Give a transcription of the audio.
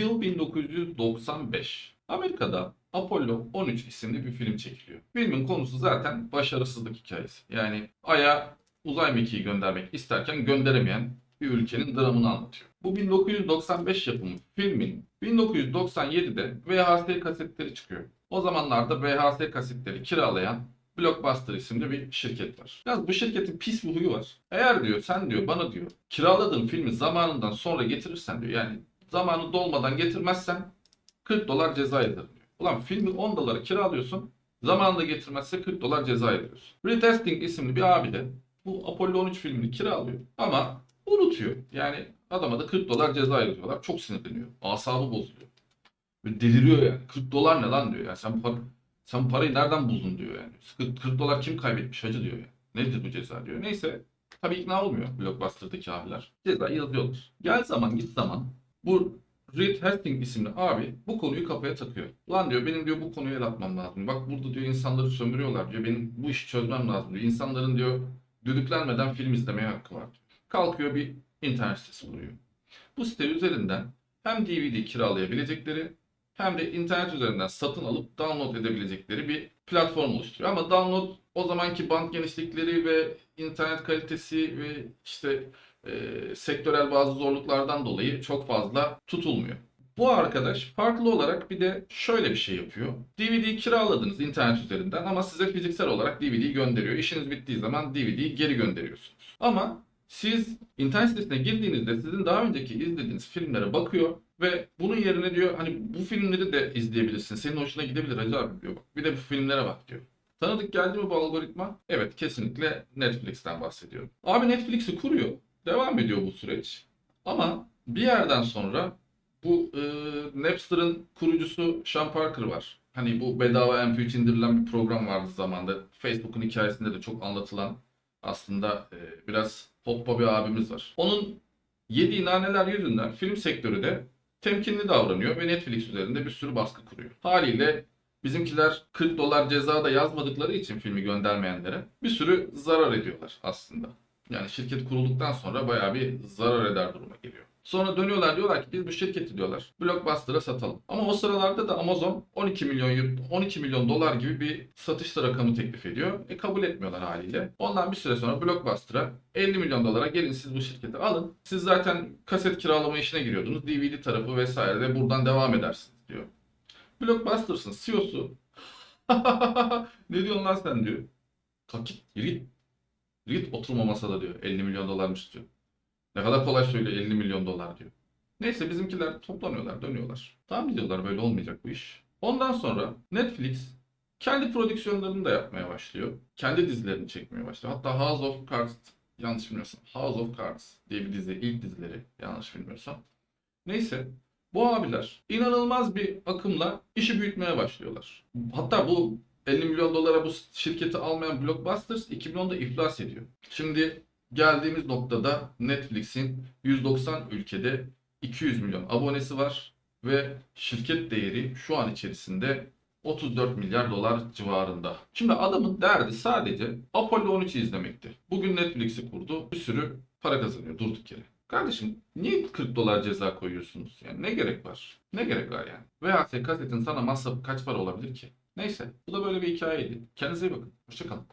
Yıl 1995. Amerika'da Apollo 13 isimli bir film çekiliyor. Filmin konusu zaten başarısızlık hikayesi. Yani Ay'a uzay mekiği göndermek isterken gönderemeyen bir ülkenin dramını anlatıyor. Bu 1995 yapımı filmin 1997'de VHS kasetleri çıkıyor. O zamanlarda VHS kasetleri kiralayan Blockbuster isimli bir şirket var. Yalnız bu şirketin pis bir huyu var. Eğer diyor sen diyor bana diyor kiraladığın filmi zamanından sonra getirirsen diyor yani zamanı dolmadan getirmezsen 40 dolar ceza yazarım diyor. Ulan filmi 10 dolara kiralıyorsun zamanında getirmezse 40 dolar ceza yazıyorsun. Reed Hastings isimli bir abi de bu Apollo 13 filmini kiralıyor ama unutuyor. Yani adama da 40 dolar ceza yazıyorlar. Çok sinirleniyor. Asabı bozuluyor. Ve deliriyor yani. 40 dolar ne lan diyor. Yani sen, par sen parayı nereden buldun diyor yani. 40, 40 dolar kim kaybetmiş hacı diyor yani. Nedir bu ceza diyor. Neyse. Tabii ikna olmuyor Blockbuster'daki abiler. Cezayı yazıyorlar. Gel zaman git zaman bu Reed Hastings isimli abi bu konuyu kafaya takıyor. Lan diyor benim diyor bu konuyu el atmam lazım. Bak burada diyor insanları sömürüyorlar diyor. Benim bu işi çözmem lazım diyor. İnsanların diyor düdüklenmeden film izlemeye hakkı var. Kalkıyor bir internet sitesi kuruyor. Bu site üzerinden hem DVD kiralayabilecekleri hem de internet üzerinden satın alıp download edebilecekleri bir platform oluşturuyor. Ama download o zamanki band genişlikleri ve internet kalitesi ve işte e, sektörel bazı zorluklardan dolayı çok fazla tutulmuyor. Bu arkadaş farklı olarak bir de şöyle bir şey yapıyor. DVD kiraladınız internet üzerinden ama size fiziksel olarak DVD gönderiyor. İşiniz bittiği zaman DVD'yi geri gönderiyorsunuz. Ama siz internet sitesine girdiğinizde sizin daha önceki izlediğiniz filmlere bakıyor ve bunun yerine diyor hani bu filmleri de izleyebilirsin. Senin hoşuna gidebilir hacı abi diyor. Bak, bir de bu filmlere bak diyor. Tanıdık geldi mi bu algoritma? Evet kesinlikle Netflix'ten bahsediyorum. Abi Netflix'i kuruyor. Devam ediyor bu süreç. Ama bir yerden sonra bu e, Napster'ın kurucusu Sean Parker var. Hani bu bedava MP3 indirilen bir program vardı zamanda. Facebook'un hikayesinde de çok anlatılan aslında e, biraz hoppa bir abimiz var. Onun yediği naneler yüzünden film sektörü de temkinli davranıyor ve Netflix üzerinde bir sürü baskı kuruyor. Haliyle bizimkiler 40 dolar ceza da yazmadıkları için filmi göndermeyenlere bir sürü zarar ediyorlar aslında. Yani şirket kurulduktan sonra bayağı bir zarar eder duruma geliyor. Sonra dönüyorlar diyorlar ki biz bu şirketi diyorlar Blockbuster'a satalım. Ama o sıralarda da Amazon 12 milyon euro- 12 milyon dolar gibi bir satış rakamı teklif ediyor. E kabul etmiyorlar haliyle. Ondan bir süre sonra Blockbuster'a 50 milyon dolara gelin siz bu şirketi alın. Siz zaten kaset kiralama işine giriyordunuz. DVD tarafı vesaire de buradan devam edersiniz diyor. Blockbuster'sın CEO'su. ne diyorsun lan sen diyor. Kalk git git. Git oturma masada diyor. 50 milyon dolarmış diyor. Ne kadar kolay söylüyor 50 milyon dolar diyor. Neyse bizimkiler toplanıyorlar, dönüyorlar. Tamam diyorlar böyle olmayacak bu iş. Ondan sonra Netflix kendi prodüksiyonlarını da yapmaya başlıyor. Kendi dizilerini çekmeye başlıyor. Hatta House of Cards, yanlış bilmiyorsam House of Cards diye bir dizi, ilk dizileri yanlış bilmiyorsam. Neyse bu abiler inanılmaz bir akımla işi büyütmeye başlıyorlar. Hatta bu 50 milyon dolara bu şirketi almayan Blockbusters 2010'da iflas ediyor. Şimdi geldiğimiz noktada Netflix'in 190 ülkede 200 milyon abonesi var ve şirket değeri şu an içerisinde 34 milyar dolar civarında. Şimdi adamın derdi sadece Apollo 13'ü izlemekti. Bugün Netflix'i kurdu. Bir sürü para kazanıyor durduk yere. Kardeşim niye 40 dolar ceza koyuyorsunuz? Yani ne gerek var? Ne gerek var yani? VHS kasetin sana masrafı kaç para olabilir ki? Neyse bu da böyle bir hikayeydi. Kendinize iyi bakın. Hoşçakalın.